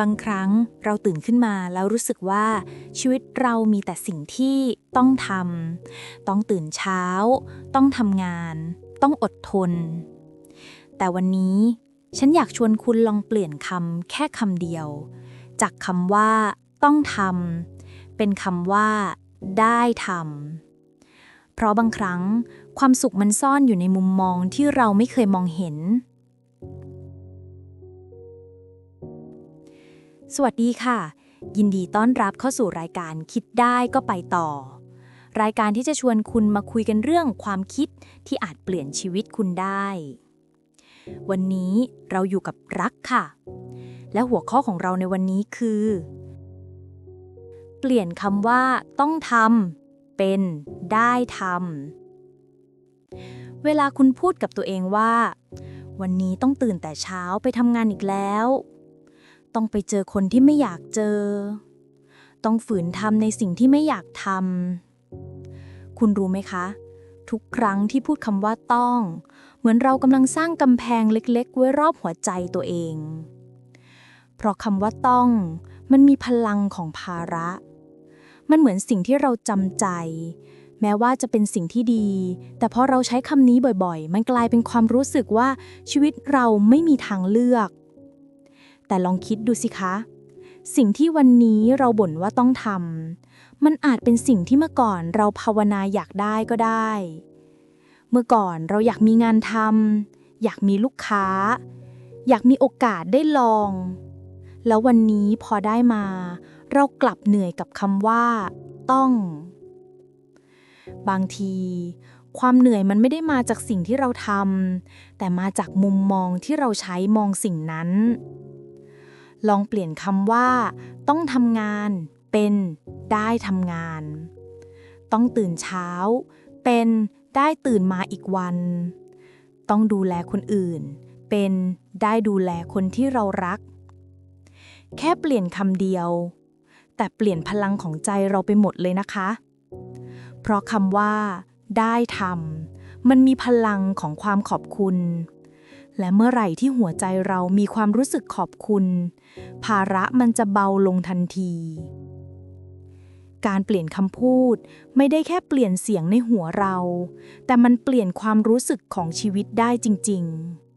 บางครั้งเราตื่นขึ้นมาแล้วรู้สึกว่าชีวิตเรามีแต่สิ่งที่ต้องทำต้องตื่นเช้า ต้องทำงาน ต้องอดทน แต่วันนี้ฉันอยากชวนคุณลองเปลี่ยนคำแค่คำเดียว จากคำว่า ต้องทำเป็นคำว่า ได้ทำเพราะบางครั้งความสุขมันซ่อนอยู่ในมุมมองที่เราไม่เคยมองเห็น สวัสดีค่ะ ยินดีต้อนรับเข้าสู่รายการคิดได้ก็ไปต่อ รายการที่จะชวนคุณมาคุยกันเรื่องความคิดที่อาจเปลี่ยนชีวิตคุณได้ วันนี้เราอยู่กับรักค่ะ และหัวข้อของเราในวันนี้คือ เปลี่ยนคำว่า ต้องทำเป็น ได้ทำเวลาคุณพูดกับตัวเองว่า วันนี้ต้องตื่นแต่เช้าไปทำงานอีกแล้ว ต้องไปเจอคนที่ไม่อยากเจอ ต้องฝืนทำในสิ่งที่ไม่อยากทำ คุณรู้ไหมคะ ทุกครั้งที่พูดคำว่าต้อง เหมือนเรากำลังสร้างกำแพงเล็กๆ ไว้รอบหัวใจตัวเอง เพราะคำว่าต้อง มันมีพลังของภาระ มันเหมือนสิ่งที่เราจำใจ แม้ว่าจะเป็นสิ่งที่ดี แต่พอเราใช้คำนี้บ่อยๆ มันกลายเป็นความรู้สึกว่าชีวิตเราไม่มีทางเลือก แต่ลองคิดดูสิคะ สิ่งที่วันนี้เราบ่นว่าต้องทำมันอาจเป็นสิ่งที่เมื่อก่อนเราภาวนาอยากได้ก็ได้ เมื่อก่อนเราอยากมีงานทำอยากมีลูกค้า อยากมีโอกาสได้ลอง แล้ววันนี้พอได้มา เรากลับเหนื่อยกับคำว่า ต้อง บางทีความเหนื่อยมันไม่ได้มาจากสิ่งที่เราทำแต่มาจากมุมมองที่เราใช้มองสิ่งนั้น ลองเปลี่ยนคำว่า ต้องทำงาน เป็นได้ทำงาน ต้องตื่นเช้า เป็นได้ตื่นมาอีกวัน ต้องดูแลคนอื่น เป็นได้ดูแลคนที่เรารัก แค่เปลี่ยนคำเดียว แต่เปลี่ยนพลังของใจเราไปหมดเลยนะคะ เพราะคำว่า ได้ทำมันมีพลังของความขอบคุณ และเมื่อไหร่ที่หัวใจเรามีความรู้สึกขอบคุณ ภาระมันจะเบาลงทันที การเปลี่ยนคำพูดไม่ได้แค่เปลี่ยนเสียงในหัวเรา แต่มันเปลี่ยนความรู้สึกของชีวิตได้จริง ๆ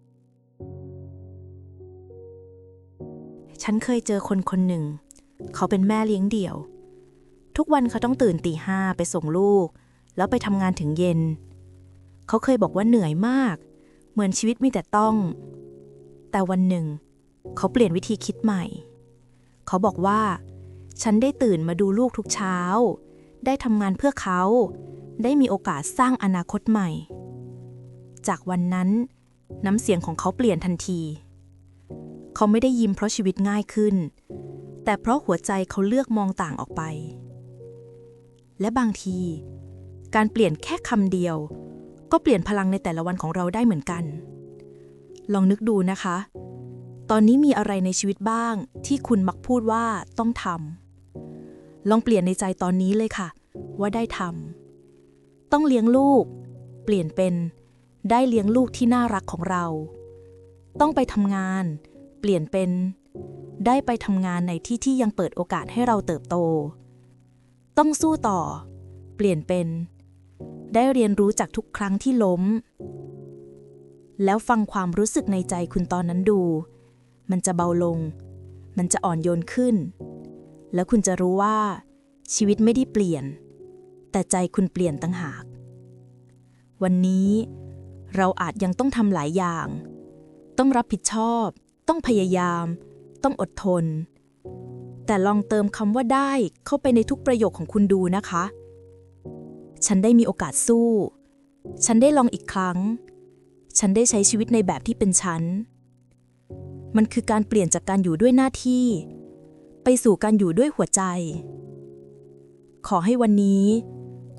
ฉันเคยเจอคนคนหนึ่ง เขาเป็นแม่เลี้ยงเดี่ยว ทุกวันเขาต้องตื่นตีห้าไปส่งลูก แล้วไปทำงานถึงเย็น เขาเคยบอกว่าเหนื่อยมากเมือนชีวิตมีแต่ต้อง แต่วันหนึ่ง เขาเปลี่ยนวิธีคิดใหม่ เขาบอกว่า ฉันได้ตื่นมาดูลูกทุกเช้า ได้ทำงานเพื่อเขา ได้มีโอกาสสร้างอนาคตใหม่ จากวันนั้น น้ำเสียงของเขาเปลี่ยนทันที เขาไม่ได้ยิ้มเพราะชีวิตง่ายขึ้น แต่เพราะหัวใจเขาเลือกมองต่างออกไป และบางที การเปลี่ยนแค่คำเดียว ก็เปลี่ยนพลังในแต่ละวันของเราได้เหมือนกัน ลองนึกดูนะคะ ตอนนี้มีอะไรในชีวิตบ้าง ที่คุณมักพูดว่าต้องทำลองเปลี่ยนในใจตอนนี้เลยค่ะ ว่าได้ทำต้องเลี้ยงลูก เปลี่ยนเป็นได้เลี้ยงลูกที่น่ารักของเรา ต้องไปทำงาน เปลี่ยนเป็น ได้ไปทำงานในที่ที่ยังเปิดโอกาสให้เราเติบโต ต้องสู้ต่อ เปลี่ยนเป็น ได้เรียนรู้จากทุกครั้งที่ล้ม แล้วฟังความรู้สึกในใจคุณตอนนั้นดู มันจะเบาลง มันจะอ่อนโยนขึ้น แล้วคุณจะรู้ว่า ชีวิตไม่ได้เปลี่ยน แต่ใจคุณเปลี่ยนตั้งหาก วันนี้เราอาจยังต้องทำหลายอย่าง ต้องรับผิดชอบ ต้องพยายาม ต้องอดทน แต่ลองเติมคำว่าได้เข้าไปในทุกประโยคของคุณดูนะคะ ฉันได้มีโอกาสสู้ ฉันได้ลองอีกครั้ง ฉันได้ใช้ชีวิตในแบบที่เป็นฉัน มันคือการเปลี่ยนจากการอยู่ด้วยหน้าที่ ไปสู่การอยู่ด้วยหัวใจ ขอให้วันนี้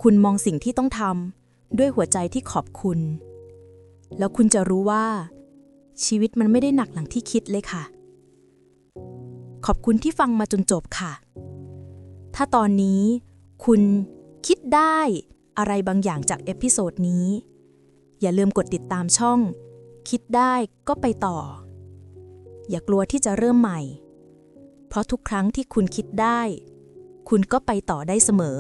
คุณมองสิ่งที่ต้องทำด้วยหัวใจที่ขอบคุณ แล้วคุณจะรู้ว่า ชีวิตมันไม่ได้หนักหลังที่คิดเลยค่ะ ขอบคุณที่ฟังมาจนจบค่ะ ถ้าตอนนี้คุณ คิดได้อะไรบางอย่างจากเอพิโซดนี้ อย่าลืมกดติดตามช่อง คิดได้ก็ไปต่อ อย่ากลัวที่จะเริ่มใหม่ เพราะทุกครั้งที่คุณคิดได้ คุณก็ไปต่อได้เสมอ